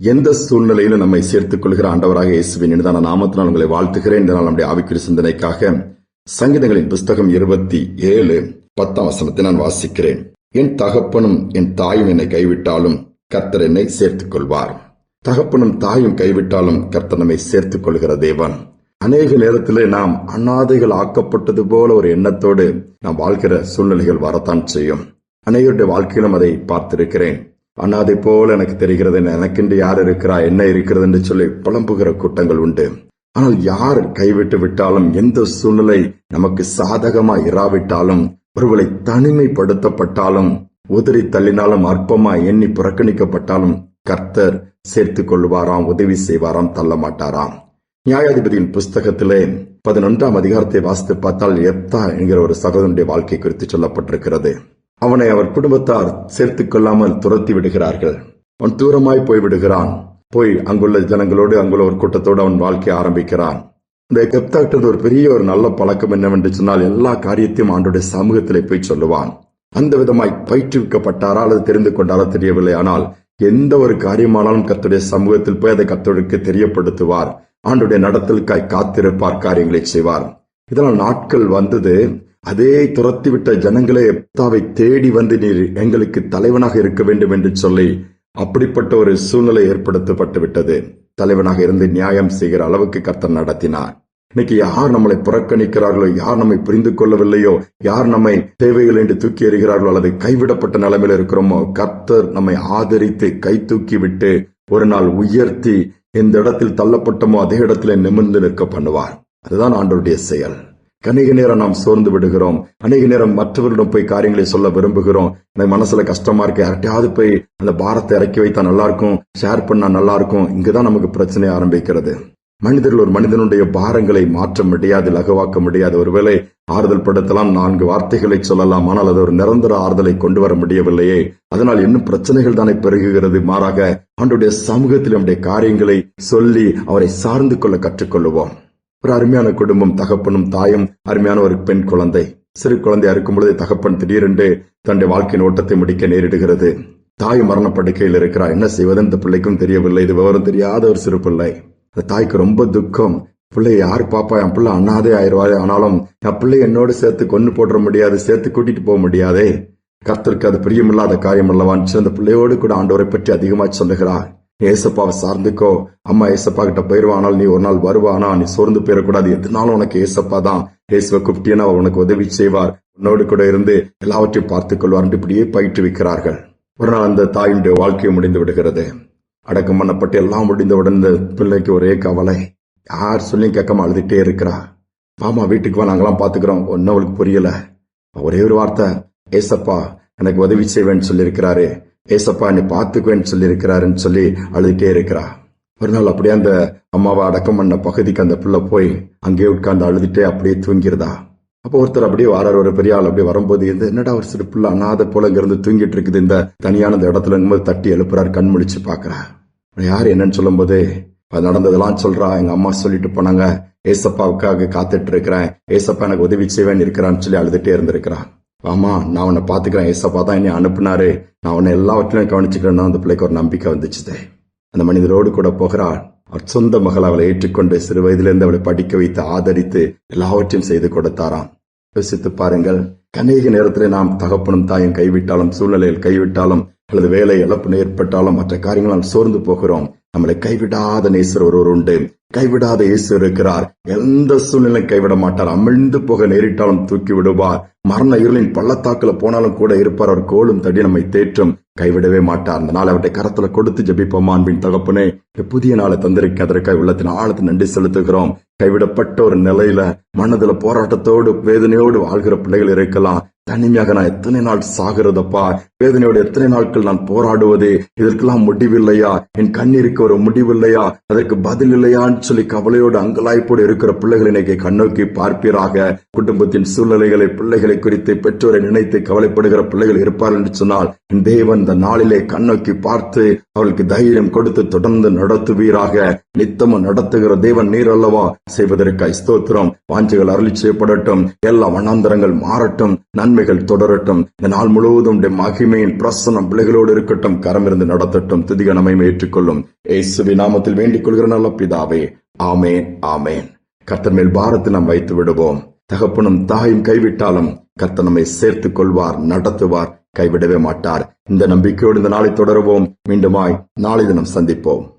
எந்த சூழ்நிலையிலும் நம்மை சேர்த்துக் கொள்கிற ஆண்டவராக இயேசுவின் இனிதான நாமத்தினால் உங்களை வாழ்த்துகிறேன். இந்த நாள் நம்முடைய ஆவிக்குரிய சிந்தனைக்காக சங்கீதங்களின் புஸ்தகம் இருபத்தி ஏழு பத்தாம் வசனத்தை நான் வாசிக்கிறேன். என் தகப்பனும் என் தாயும் என்னை கைவிட்டாலும் கர்த்தர் என்னை சேர்த்துக் கொள்வார். தகப்பனும் தாயும் கைவிட்டாலும் கர்த்தர் நம்மை சேர்த்துக் கொள்கிற தேவன். அநேக நேரத்திலே நாம் அனாதைகள் ஆக்கப்பட்டது போல ஒரு எண்ணத்தோடு நாம் வாழ்கிற சூழ்நிலைகள் வரத்தான் செய்யும். அநேகருடைய வாழ்க்கையிலும் அதை பார்த்திருக்கிறேன். அண்ணாதை போல எனக்கு தெரிகிறது எனக்கென்று யார் இருக்கிறா என்ன இருக்கிறது என்று சொல்லி புலம்புகிற கூட்டங்கள் உண்டு. ஆனால் யார் கைவிட்டு விட்டாலும் எந்த சூழ்நிலை நமக்கு சாதகமா இராவிட்டாலும் ஒருவரை தனிமைப்படுத்தப்பட்டாலும் உதிரி தள்ளினாலும் அற்பமா எண்ணி புறக்கணிக்கப்பட்டாலும் கர்த்தர் சேர்த்துக் கொள்வாராம் உதவி செய்வாராம் தள்ள மாட்டாராம் நியாயாதிபதியின் புஸ்தகத்திலே பதினொன்றாம் அதிகாரத்தை வாசித்து பார்த்தால் எப்தா என்கிற ஒரு சகோதரனுடைய வாழ்க்கை குறித்து சொல்லப்பட்டிருக்கிறது. அவனை அவர் குடும்பத்தார் சேர்த்துக் கொள்ளாமல் துரத்தி விடுகிறார்கள். அவன் தூரமாய் போய் விடுகிறான். போய் அங்குள்ள ஜனங்களோடு அங்குள்ள ஒரு கூட்டத்தோடு அவன் வாழ்க்கையை ஆரம்பிக்கிறான். இந்த கெப்தாக்டர் ஒரு பெரிய ஒரு நல்ல பழக்கம் என்னவென்று சொன்னால் எல்லா காரியத்தையும் ஆண்டுடைய சமூகத்திலே போய் சொல்லுவான். அந்த விதமாய் பயிற்றுவிக்கப்பட்டாரா அல்லது தெரிந்து கொண்டாரா தெரியவில்லை. ஆனால் எந்த ஒரு காரியமானாலும் கத்துடைய சமூகத்தில் போய் அதை கத்தோடுக்கு தெரியப்படுத்துவார். ஆண்டுடைய நடத்தலுக்காய் காத்திருப்பார் காரியங்களை செய்வார். இதனால் நாட்கள் வந்தது. அதே துரத்திவிட்ட ஜனங்களே எப்தாவை தேடி வந்து நீர் எங்களுக்கு தலைவனாக இருக்க வேண்டும் என்று சொல்லி அப்படிப்பட்ட ஒரு சூழ்நிலை ஏற்படுத்தப்பட்டு விட்டது தலைவனாக இருந்து நியாயம் செய்கிற அளவுக்கு கர்த்தர் நடத்தினார். இன்னைக்கு யார் நம்மளை புறக்கணிக்கிறார்களோ யார் நம்மை புரிந்து கொள்ளவில்லையோ யார் நம்மை தேவைகள் என்று தூக்கி எறிகிறார்களோ அல்லது கைவிடப்பட்ட நிலைமையில் இருக்கிறோமோ கர்த்தர் நம்மை ஆதரித்து கை தூக்கி விட்டு ஒரு நாள் உயர்த்தி எந்த இடத்தில் தள்ளப்பட்டமோ அதே இடத்துல நிமிர்ந்து நிற்க பண்ணுவார். அதுதான் ஆண்டருடைய செயல். அநேக நேரம் நாம் சோர்ந்து விடுகிறோம். அநேக நேரம் மற்றவர்களிடம் போய் காரியங்களை சொல்ல விரும்புகிறோம். எனக்கு மனசுல கஷ்டமா இருக்கு. யார்ட்டையாவது போய் அந்த பாரத்தை இறக்கி வைத்தா நல்லா இருக்கும் ஷேர் பண்ணா நல்லா இருக்கும் இங்கதான் நமக்கு பிரச்சனை ஆரம்பிக்கிறது. மனிதர்கள் ஒரு மனிதனுடைய பாரங்களை மாற்ற முடியாது லகுவாக்க முடியாது. ஒருவேளை ஆறுதல் படுத்தலாம் நான்கு வார்த்தைகளை சொல்லலாம். ஆனால் அது ஒரு நிரந்தர ஆறுதலை கொண்டு வர முடியவில்லையே. அதனால் இன்னும் பிரச்சனைகள் தானே பெருகுகிறது. மாறாக ஆண்டுடைய சமூகத்தில் நம்முடைய காரியங்களை சொல்லி அவரை சார்ந்து கொள்ள கற்றுக்கொள்ளுவோம். ஒரு அருமையான குடும்பம் தகப்பனும் தாயும் அருமையான ஒரு பெண் குழந்தை. சிறு குழந்தையா இருக்கும் பொழுது தகப்பன் திடீரென்று தன்னுடைய வாழ்க்கையின் ஓட்டத்தை முடிக்க நேரிடுகிறது. தாய் மரணப்படுக்கையில் இருக்கிறார். என்ன செய்வது இந்த பிள்ளைக்கும் தெரியவில்லை. இது விவரம் தெரியாத ஒரு சிறு பிள்ளை. அந்த தாய்க்கு ரொம்ப துக்கம். பிள்ளை யார் பாப்பா? என் பிள்ளை அண்ணாதே ஆயிடுவா ஆனாலும் என் பிள்ளை என்னோடு சேர்த்து கொண்டு போட முடியாது சேர்த்து கூட்டிட்டு போக முடியாதே. கர்த்தருக்கு அது பிரியமில்லாத காரியம் அல்லவான்னு அந்த பிள்ளையோடு கூட ஆண்டவரை பற்றி அதிகமாக சொல்லுகிறார். ஏசப்பாவை சார்ந்துக்கோ. அம்மா ஏசப்பா கிட்ட போயிருவானால் நீ ஒரு நாள் வருவானா? நீ சோர்ந்து போயிடக்கூடாது. எதுனாலும் உனக்கு ஏசப்பா தான். ஏசுவ குப்டியனா அவர் உனக்கு உதவி செய்வார்? உன்னோடு கூட இருந்து எல்லாவற்றையும் பார்த்துக் கொள்வார் இப்படியே பயிற்றுவிக்கிறார்கள். ஒரு நாள் அந்த தாயினுடைய வாழ்க்கையை முடிந்து விடுகிறது. அடக்கம் பண்ணப்பட்டு எல்லாம் முடிந்தவுடன் இந்த பிள்ளைக்கு ஒரே கவலை. யார் சொல்லியும் கேட்காம அழுதுகிட்டே இருக்கிறா. மாமா வீட்டுக்கு வா நாங்களாம் பாத்துக்கிறோம் ஒன்னும் அவளுக்கு புரியல. ஒரே ஒரு வார்த்தை. ஏசப்பா எனக்கு உதவி செய்வேன்னு சொல்லியிருக்கிறாரு. ஏசப்பா நீ பார்த்துக்குவேன்னு சொல்லியிருக்கிறாருன்னு சொல்லி அழுதுகிட்டே இருக்கிறா. ஒரு நாள் அப்படியே அந்த அம்மாவை அடக்கம் பண்ண பகுதிக்கு அந்த பிள்ளை போய் அங்கேயே உட்காந்து அழுதுட்டே அப்படியே தூங்கிருதா அப்போ ஒருத்தர் அப்படியே வராரு ஒரு பெரிய ஆள் அப்படியே வரும்போது இந்த என்னடா ஒரு சிறு பிள்ளை அண்ணாத போல இருந்து தூங்கிட்டு இருக்குது. இந்த தனியான இந்த இடத்துல இருக்கும்போது தட்டி எழுப்புறாரு கண் முழிச்சு பாக்குறா யார் என்னன்னு சொல்லும்போது அது நடந்ததெல்லாம் சொல்றா எங்க அம்மா சொல்லிட்டு போனாங்க ஏசப்பாவுக்காக காத்துட்டு இருக்கிறேன் ஏசப்பா எனக்கு உதவி செய்வேன் இருக்கிறான்னு சொல்லி அழுதுட்டே இருந்திருக்கிறான். ஆமா நான் உன்னை பாத்துக்கிறேன் ஏசப்பா தான் என்னை அனுப்புனாரு. நான் உன்னை எல்லாவற்றிலும் கவனிச்சுக்கிறேன்னா அந்த பிள்ளைக்கு ஒரு நம்பிக்கை வந்துச்சுதே. அந்த மனிதரோடு கூட போகிறாள். அவர் சொந்த மகள் அவளை ஏற்றுக்கொண்டு சிறு வயதிலிருந்து அவளை படிக்க வைத்து ஆதரித்து எல்லாவற்றையும் செய்து கொடுத்தாராம். யோசித்து பாருங்கள். கனேக நேரத்திலே நாம் தகப்பனும் தாயும் கைவிட்டாலும் சூழ்நிலையில் கைவிட்டாலும் அல்லது வேலை இழப்பு ஏற்பட்டாலும் மற்ற காரியங்களால் சோர்ந்து போகிறோம். நம்மளை கைவிடாத நேசர் ஒருவர் உண்டு. கைவிடாத இயேசு இருக்கிறார். எந்த சூழ்நிலை கைவிட மாட்டார். அமிழ்ந்து போக நேரிட்டாலும் தூக்கி விடுவார். மரண இருளின் பள்ளத்தாக்குல போனாலும் கூட இருப்பார். அவர் கோலும் தடி நம்மை தேற்றும். கைவிடவே மாட்டார். அந்த நாள் அவருடைய கரத்துல கொடுத்து ஜபிப்போம். அன்பின் தகப்பனே புதிய நாளை தந்திருக்க அதற்காக உள்ளத்தின் ஆழத்தை நன்றி செலுத்துகிறோம். கைவிடப்பட்ட ஒரு நிலையில மனதுல போராட்டத்தோடு வேதனையோடு வாழ்கிற பிள்ளைகள் இருக்கலாம். தனிமையாக நான் எத்தனை நாள் சாகிறதப்பா? வேதனையோட எத்தனை நாட்கள் நான் போராடுவது? இதற்கெல்லாம் முடிவில்லையா? என் கண்ணீருக்கு ஒரு முடிவில்லையா? அதற்கு பதில் இல்லையான்னு சொல்லி கவலையோடு அங்கலாய்ப்போடு இருக்கிற பிள்ளைகளை இன்னைக்கு கண்ணோக்கி பார்ப்பீராக. குடும்பத்தின் சூழ்நிலைகளை பிள்ளைகளை குறித்து பெற்றோரை நினைத்து கவலைப்படுகிற பிள்ளைகள் இருப்பார் என்று சொன்னால் என் தேவன் இந்த நாளிலே கண்ணோக்கி பார்த்து அவளுக்கு தைரியம் கொடுத்து தொடர்ந்து நடத்துவீராக. நித்தமும் நடத்துகிற தேவன் நீர் அல்லவா? செய்வதற்கு ஸ்தோத்திரம். வாஞ்சிகள் அருளி செய்யப்படட்டும். எல்லா வண்ணாந்தரங்கள் மாறட்டும். நன்மைகள் தொடரட்டும். இந்த நாள் முழுவதும் மகிமையின் பிரசனம் பிள்ளைகளோடு இருக்கட்டும். கரமிருந்து நடத்தட்டும். துதிக நம்மை ஏற்றுக்கொள்ளும். ஏசுவி நாமத்தில் வேண்டிக் கொள்கிற நல்ல பிதாவே. ஆமேன் ஆமேன். கத்தன் மேல் பாரத்தை நாம் வைத்து விடுவோம். தகப்பனும் தாயும் கைவிட்டாலும் கர்த்தர் நம்மை சேர்த்துக் கொள்வார் நடத்துவார். கைவிடவே மாட்டார். இந்த நம்பிக்கையோடு இந்த நாளை தொடருவோம். மீண்டுமாய் நாளை தினம் சந்திப்போம்.